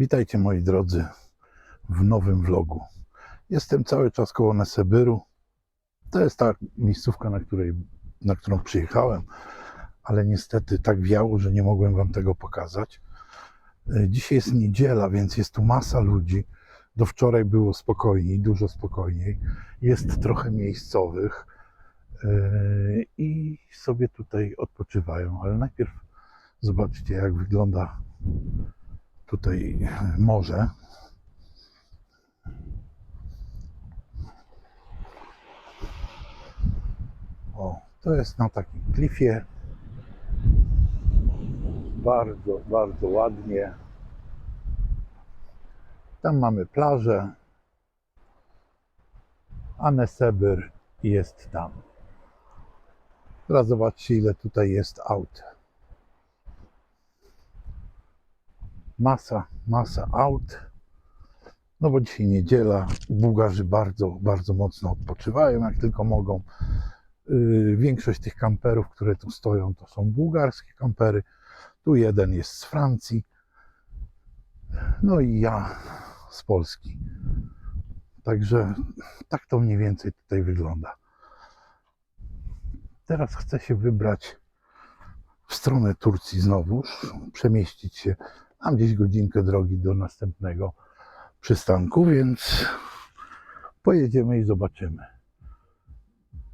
Witajcie moi drodzy w nowym vlogu. Jestem cały czas koło Nesebyru. To jest ta miejscówka, na, której, na którą przyjechałem, ale niestety tak wiało, że nie mogłem wam tego pokazać. E, Dzisiaj jest niedziela, więc jest tu masa ludzi. Do wczoraj było spokojniej, dużo spokojniej. Jest trochę miejscowych e, i sobie tutaj odpoczywają, ale najpierw zobaczcie, jak wygląda tutaj morze. O, to jest na takim klifie. Bardzo, bardzo ładnie. Tam mamy plażę. A Nesebyr jest tam. Teraz zobaczcie, ile tutaj jest aut. Masa, masa aut. No bo dzisiaj niedziela, Bułgarzy bardzo, bardzo mocno odpoczywają, jak tylko mogą. Yy, Większość tych kamperów, które tu stoją, to są bułgarskie kampery. Tu jeden jest z Francji. No i ja z Polski. Także tak to mniej więcej tutaj wygląda. Teraz chcę się wybrać w stronę Turcji znowuż, przemieścić się Mam gdzieś godzinkę drogi do następnego przystanku, więc pojedziemy i zobaczymy.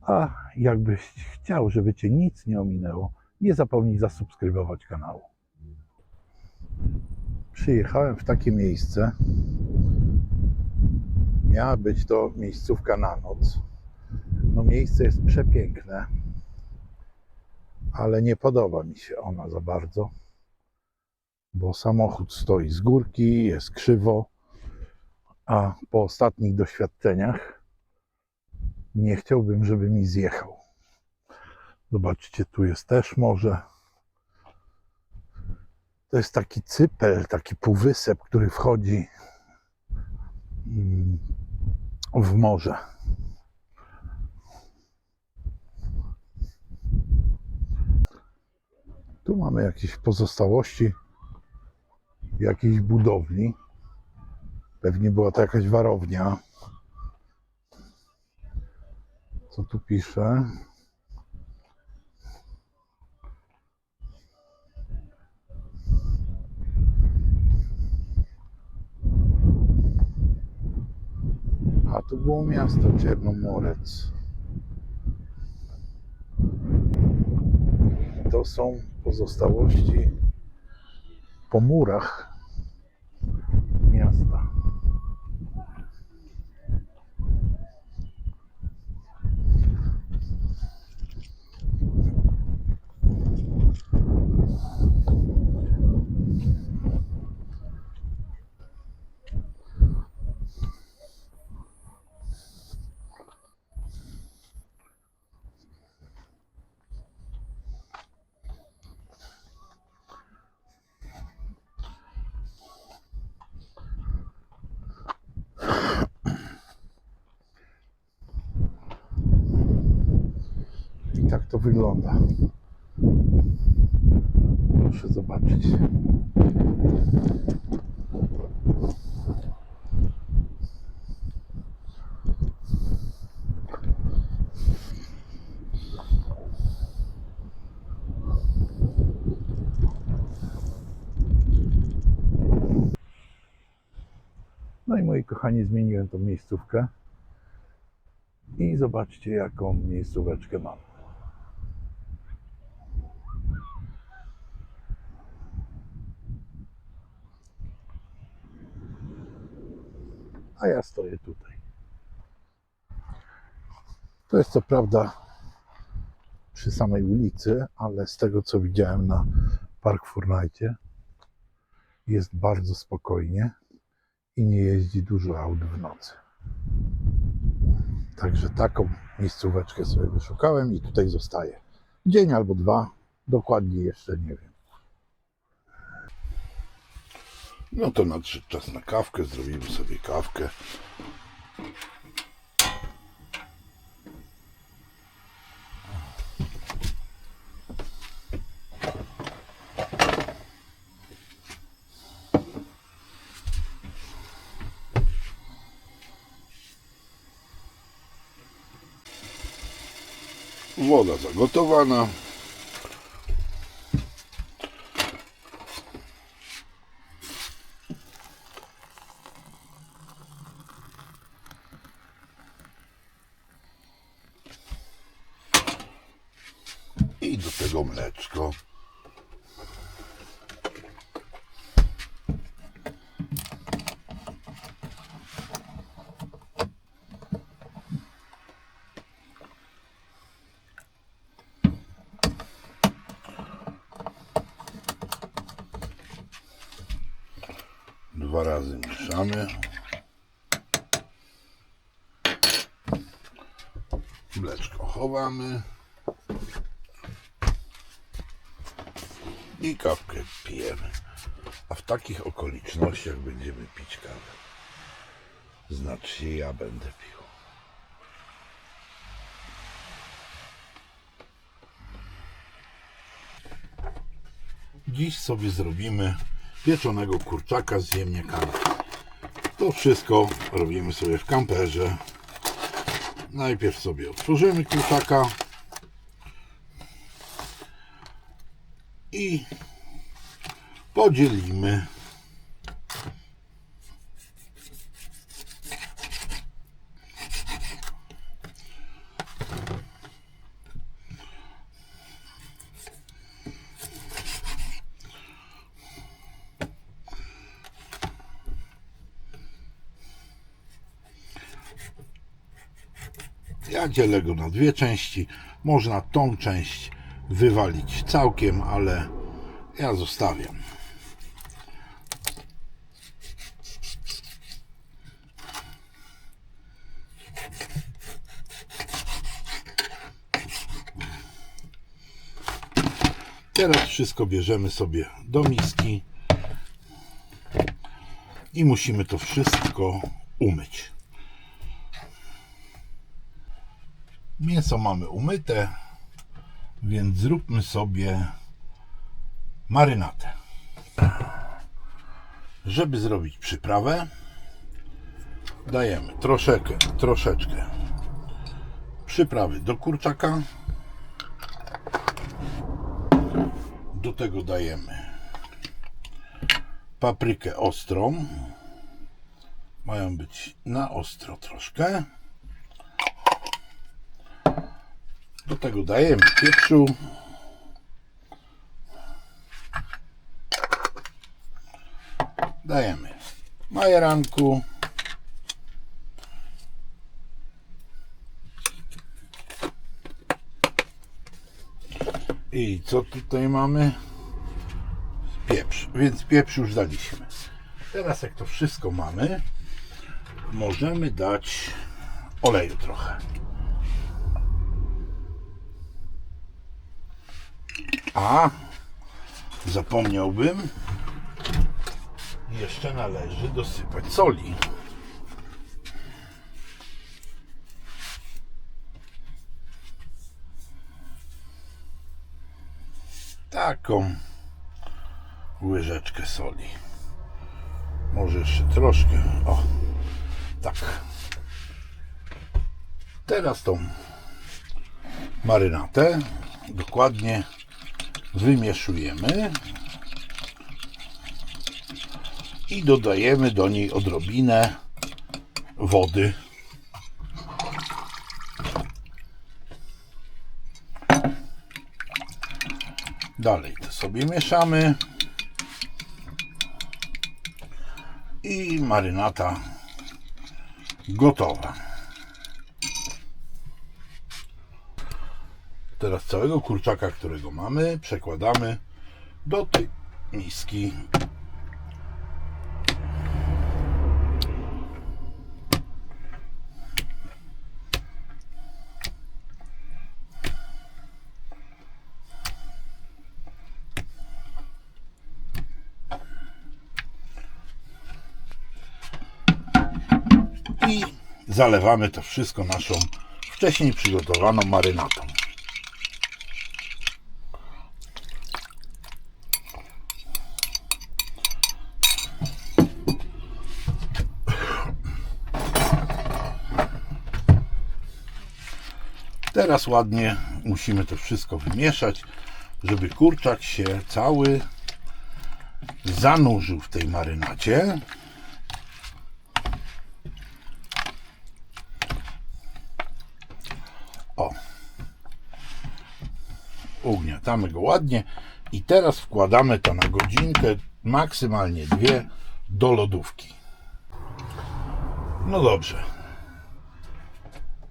A jakbyś chciał, żeby Cię nic nie ominęło, nie zapomnij zasubskrybować kanału. Przyjechałem w takie miejsce. Miała być to miejscówka na noc. No miejsce jest przepiękne, ale nie podoba mi się ona za bardzo bo samochód stoi z górki, jest krzywo, a po ostatnich doświadczeniach nie chciałbym, żeby mi zjechał. Zobaczcie, tu jest też morze. To jest taki cypel, taki półwysep, który wchodzi mm, w morze. Tu mamy jakieś pozostałości jakiejś budowli. Pewnie była to jakaś warownia. Co tu pisze? A tu było miasto Czernomorec. To są pozostałości po murach miasta. I to wygląda. Proszę zobaczyć. No i moi kochani, zmieniłem tą miejscówkę. I zobaczcie, jaką miejscóweczkę mam. A ja stoję tutaj. To jest co prawda przy samej ulicy, ale z tego co widziałem na Park Fortnite jest bardzo spokojnie i nie jeździ dużo aut w nocy. Także taką miejscóweczkę sobie wyszukałem i tutaj zostaję. Dzień albo dwa, dokładnie jeszcze nie wiem. No to nadszedł czas na kawkę, zrobimy sobie kawkę. Woda zagotowana, Dwa razy mieszamy. Mleczko chowamy. I kawkę pijemy. A w takich okolicznościach będziemy pić kawę. Znaczy ja będę pił. Dziś sobie zrobimy pieczonego kurczaka z ziemniakami. To wszystko robimy sobie w kamperze. Najpierw sobie otworzymy kurczaka i podzielimy. Ja dzielę go na dwie części. Można tą część wywalić całkiem, ale ja zostawiam. Teraz wszystko bierzemy sobie do miski i musimy to wszystko umyć. Mięso mamy umyte, więc zróbmy sobie marynatę. Żeby zrobić przyprawę, dajemy troszeczkę, troszeczkę przyprawy do kurczaka. Do tego dajemy paprykę ostrą. Mają być na ostro troszkę. Do tego dajemy pieprzu. Dajemy majeranku. I co tutaj mamy? Pieprz. Więc pieprz już daliśmy. Teraz jak to wszystko mamy, możemy dać oleju trochę. A zapomniałbym, jeszcze należy dosypać soli. Taką łyżeczkę soli. Może jeszcze troszkę. O, tak. Teraz tą marynatę dokładnie wymieszujemy i dodajemy do niej odrobinę wody. Dalej to sobie mieszamy i marynata gotowa. Teraz całego kurczaka, którego mamy, przekładamy do tej miski. I zalewamy to wszystko naszą wcześniej przygotowaną marynatą. Teraz ładnie musimy to wszystko wymieszać, żeby kurczak się cały zanurzył w tej marynacie. O. Ugniatamy go ładnie i teraz wkładamy to na godzinkę, maksymalnie dwie, do lodówki. No dobrze.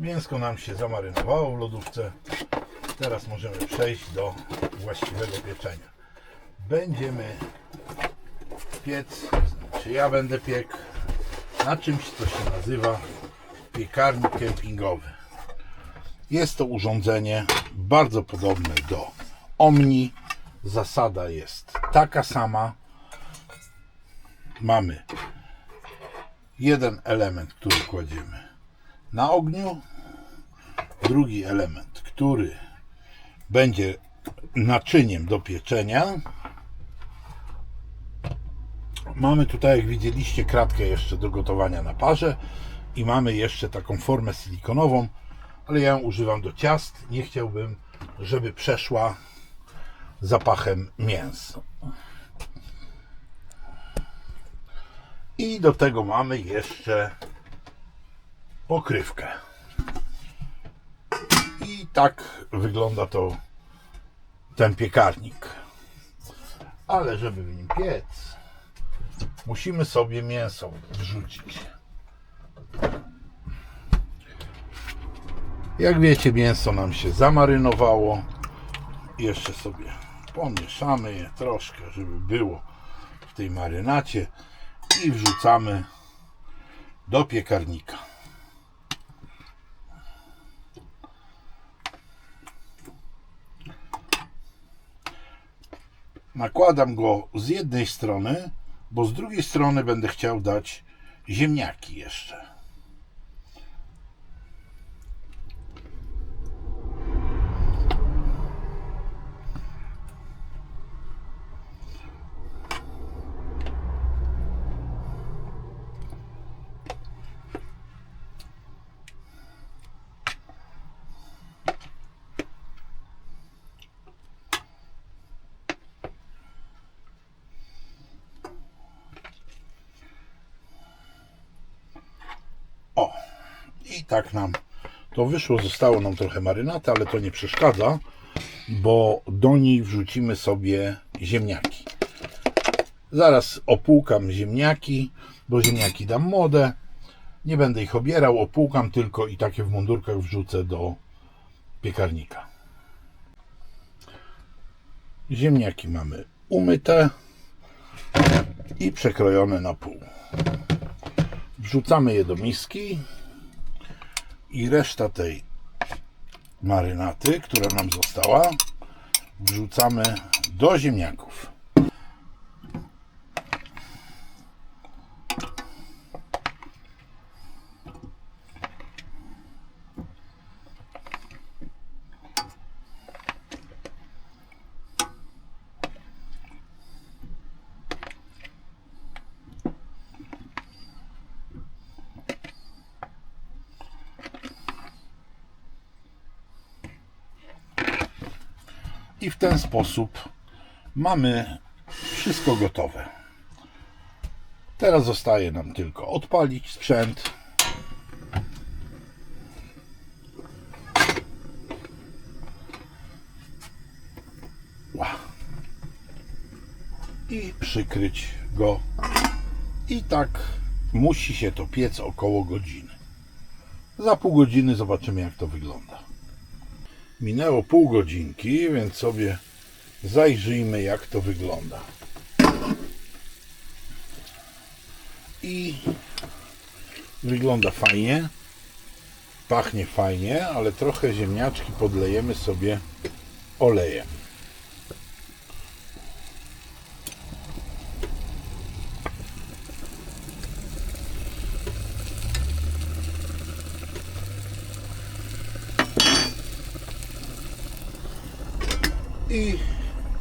Mięsko nam się zamarynowało w lodówce. Teraz możemy przejść do właściwego pieczenia. Będziemy piec, czy ja będę piekł, na czymś, co się nazywa piekarnik kempingowy. Jest to urządzenie bardzo podobne do Omni. Zasada jest taka sama. Mamy jeden element, który kładziemy na ogniu, drugi element, który będzie naczyniem do pieczenia. Mamy tutaj, jak widzieliście, kratkę jeszcze do gotowania na parze i mamy jeszcze taką formę silikonową, ale ja ją używam do ciast. Nie chciałbym, żeby przeszła zapachem mięsa. I do tego mamy jeszcze pokrywkę. Tak wygląda to ten piekarnik. Ale żeby w nim piec, musimy sobie mięso wrzucić. Jak wiecie, mięso nam się zamarynowało. Jeszcze sobie pomieszamy je troszkę, żeby było w tej marynacie i wrzucamy do piekarnika. Nakładam go z jednej strony, bo z drugiej strony będę chciał dać ziemniaki jeszcze. Tak nam to wyszło. Zostało nam trochę marynaty, ale to nie przeszkadza, bo do niej wrzucimy sobie ziemniaki. Zaraz opłukam ziemniaki, bo ziemniaki dam młode. Nie będę ich obierał, opłukam tylko i takie w mundurkach wrzucę do piekarnika. Ziemniaki mamy umyte i przekrojone na pół. Wrzucamy je do miski i reszta tej marynaty, która nam została, wrzucamy do ziemniaków. I w ten sposób mamy wszystko gotowe. Teraz zostaje nam tylko odpalić sprzęt. I przykryć go. I tak musi się to piec około godziny. Za pół godziny zobaczymy jak to wygląda. Minęło pół godzinki, więc sobie zajrzyjmy, jak to wygląda. I wygląda fajnie. Pachnie fajnie, ale trochę ziemniaczki podlejemy sobie olejem.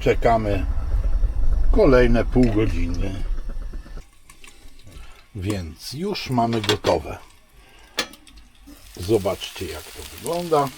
czekamy kolejne pół godziny. Więc już mamy gotowe. Zobaczcie jak to wygląda.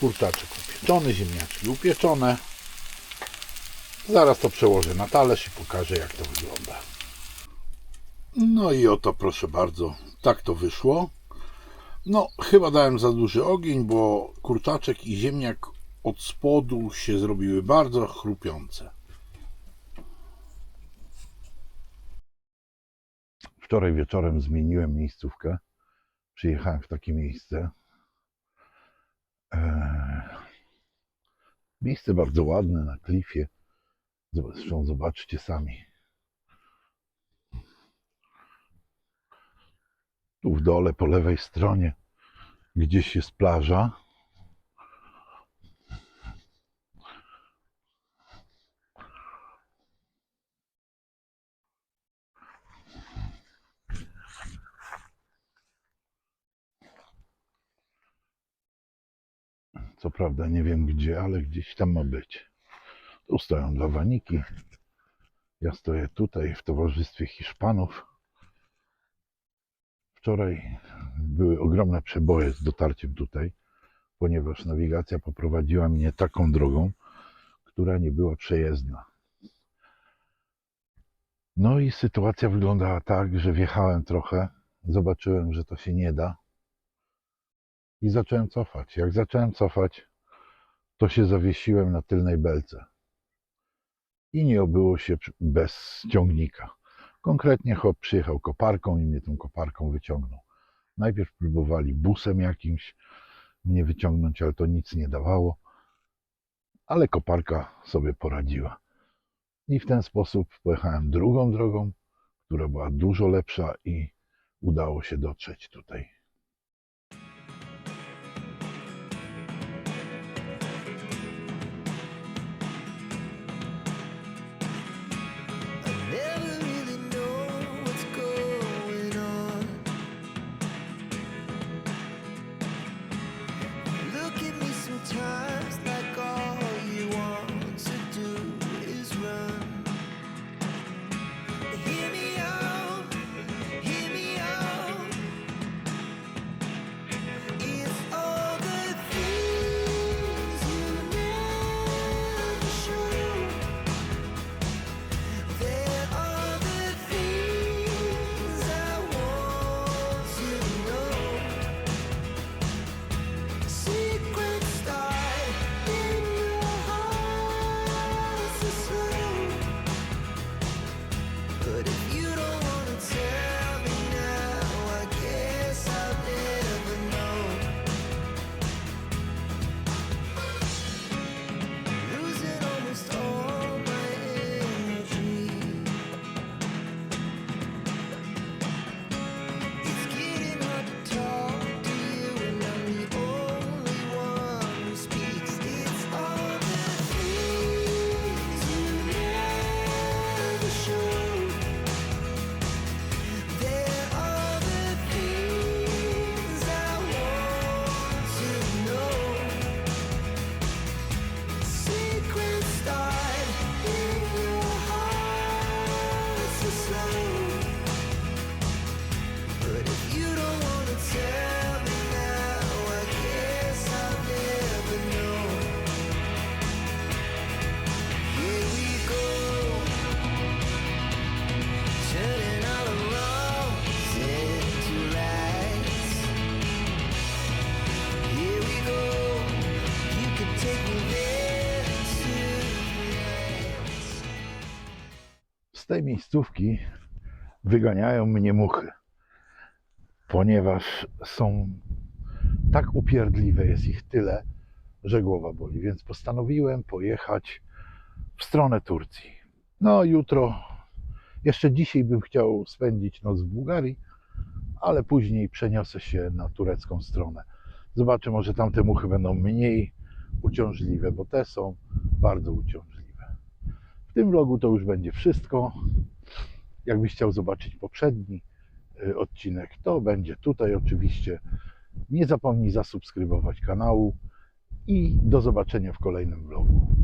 Kurczaczek upieczony, ziemniaczki upieczone. Zaraz to przełożę na talerz i pokażę jak to wygląda. No i oto proszę bardzo, tak to wyszło. No, chyba dałem za duży ogień, bo kurczaczek i ziemniak od spodu się zrobiły bardzo chrupiące. Wczoraj wieczorem zmieniłem miejscówkę. Przyjechałem w takie miejsce. Eee, Miejsce bardzo ładne na klifie. Zresztą zobaczcie sami. Tu w dole po lewej stronie gdzieś jest plaża. Co prawda nie wiem gdzie, ale gdzieś tam ma być. Tu stoją dwa waniki. Ja stoję tutaj w towarzystwie Hiszpanów. Wczoraj były ogromne przeboje z dotarciem tutaj, ponieważ nawigacja poprowadziła mnie taką drogą, która nie była przejezdna. No i sytuacja wyglądała tak, że wjechałem trochę, zobaczyłem, że to się nie da i zacząłem cofać. Jak zacząłem cofać, to się zawiesiłem na tylnej belce. I nie obyło się bez ciągnika. Konkretnie chłop przyjechał koparką i mnie tą koparką wyciągnął. Najpierw próbowali busem jakimś mnie wyciągnąć, ale to nic nie dawało. Ale koparka sobie poradziła. I w ten sposób pojechałem drugą drogą, która była dużo lepsza i udało się dotrzeć tutaj. Tej miejscówki wyganiają mnie muchy, ponieważ są tak upierdliwe, jest ich tyle, że głowa boli. Więc postanowiłem pojechać w stronę Turcji. No, jutro, jeszcze dzisiaj bym chciał spędzić noc w Bułgarii, ale później przeniosę się na turecką stronę. Zobaczę, może tamte muchy będą mniej uciążliwe, bo te są bardzo uciążliwe. W tym vlogu to już będzie wszystko. Jakbyś chciał zobaczyć poprzedni y, odcinek, to będzie tutaj oczywiście. Nie zapomnij zasubskrybować kanału i do zobaczenia w kolejnym vlogu.